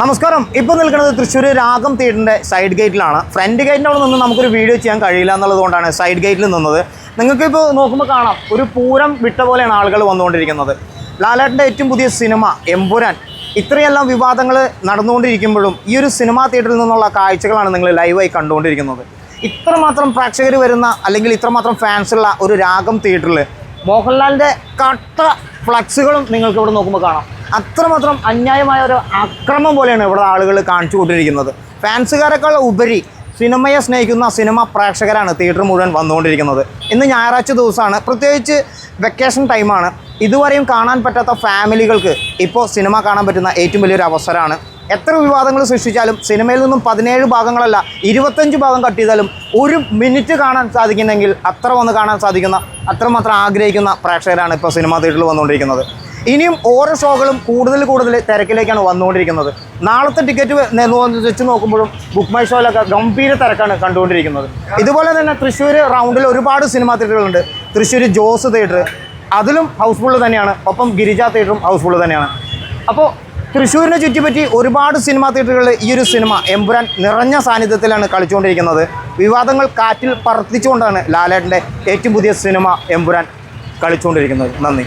നമസ്കാരം. ഇപ്പോൾ നിൽക്കുന്നത് തൃശ്ശൂർ രാഗം തിയേറ്ററിന്റെ സൈഡ് ഗേറ്റിലാണ്. ഫ്രണ്ട് ഗേറ്റിന്റെ അവിടെ നിന്ന് നമുക്കൊരു വീഡിയോ ചെയ്യാൻ കഴിയില്ല എന്നുള്ളതുകൊണ്ടാണ് സൈഡ് ഗേറ്റിൽ നിന്നത്. നിങ്ങൾക്ക് ഇപ്പോൾ നോക്കുമ്പോൾ കാണാം ഒരു പൂരം വിട്ട പോലെയാണ് ആളുകൾ വന്നുകൊണ്ടിരിക്കുന്നത്. ലാലേട്ടന്റെ ഏറ്റവും പുതിയ സിനിമ എമ്പുരാൻ. ഇത്രയെല്ലാം വിവാദങ്ങൾ നടന്നുകൊണ്ടിരിക്കുമ്പോഴും ഈ ഒരു സിനിമാ തിയേറ്ററിൽ നിന്നുള്ള കാഴ്ചകളാണ് നിങ്ങൾ ലൈവായി കണ്ടുകൊണ്ടിരിക്കുന്നത്. ഇത്രമാത്രം പ്രേക്ഷകർ വരുന്ന അല്ലെങ്കിൽ ഇത്രമാത്രം ഫാൻസുള്ള ഒരു രാഗം തിയേറ്ററിൽ മോഹൻലാലിന്റെ കട്ട ഫ്ലക്സുകളും നിങ്ങൾക്ക് ഇവിടെ നോക്കുമ്പോൾ കാണാം. അത്രമാത്രം അന്യായമായ ഒരു അക്രമം പോലെയാണ് ഇവിടെ ആളുകൾ കാണിച്ചു കൊണ്ടിരിക്കുന്നത് ഫാൻസുകാരെക്കാൾ ഉപരി സിനിമയെ സ്നേഹിക്കുന്ന സിനിമ പ്രേക്ഷകരാണ് തിയേറ്റർ മുഴുവൻ വന്നുകൊണ്ടിരിക്കുന്നത്. ഇന്ന് ഞായറാഴ്ച ദിവസമാണ്. പ്രത്യേകിച്ച് വെക്കേഷൻ ടൈമാണ് ഇതുവരെയും കാണാൻ പറ്റാത്ത ഫാമിലികൾക്ക് ഇപ്പോൾ സിനിമ കാണാൻ പറ്റുന്ന ഏറ്റവും വലിയൊരു അവസരമാണ്. എത്ര വിവാദങ്ങൾ സൃഷ്ടിച്ചാലും സിനിമയിൽ നിന്നും പതിനേഴ് ഭാഗങ്ങളല്ല ഇരുപത്തഞ്ച് ഭാഗം കട്ട് ചെയ്താലും ഒരു മിനിറ്റ് കാണാൻ സാധിക്കുന്നെങ്കിൽ അത്ര വന്ന് കാണാൻ സാധിക്കുന്ന അത്രമാത്രം ആഗ്രഹിക്കുന്ന പ്രേക്ഷകരാണ് ഇപ്പോൾ സിനിമാ തിയേറ്ററിൽ വന്നുകൊണ്ടിരിക്കുന്നത്. ഇനിയും ഓരോ ഷോകളും കൂടുതൽ കൂടുതൽ തിരക്കിലേക്കാണ് വന്നുകൊണ്ടിരിക്കുന്നത്. നാളത്തെ ടിക്കറ്റ് വെച്ച് നോക്കുമ്പോഴും ബുക്ക് മൈ ഷോയിലൊക്കെ ഗംഭീര തിരക്കാണ് കണ്ടുകൊണ്ടിരിക്കുന്നത്. ഇതുപോലെ തന്നെ തൃശ്ശൂർ റൗണ്ടിൽ ഒരുപാട് സിനിമാ തിയേറ്ററുകളുണ്ട് തൃശ്ശൂർ ജോസ് തിയേറ്റർ അതിലും ഹൗസ്ഫുൾ തന്നെയാണ്. ഒപ്പം ഗിരിജ തിയേറ്ററും ഹൗസ്ഫുൾ തന്നെയാണ്. അപ്പോൾ തൃശ്ശൂരിനെ ചുറ്റിപ്പറ്റി ഒരുപാട് സിനിമാ തിയേറ്ററുകളിൽ ഈ ഒരു സിനിമ എമ്പുരാൻ നിറഞ്ഞ സാന്നിധ്യത്തിലാണ് കളിച്ചുകൊണ്ടിരിക്കുന്നത്. വിവാദങ്ങൾ കാറ്റിൽ പറത്തിച്ചുകൊണ്ടാണ് ലാലേട്ടന്റെ ഏറ്റവും പുതിയ സിനിമ എമ്പുരാൻ കളിച്ചുകൊണ്ടിരിക്കുന്നത്. നന്ദി.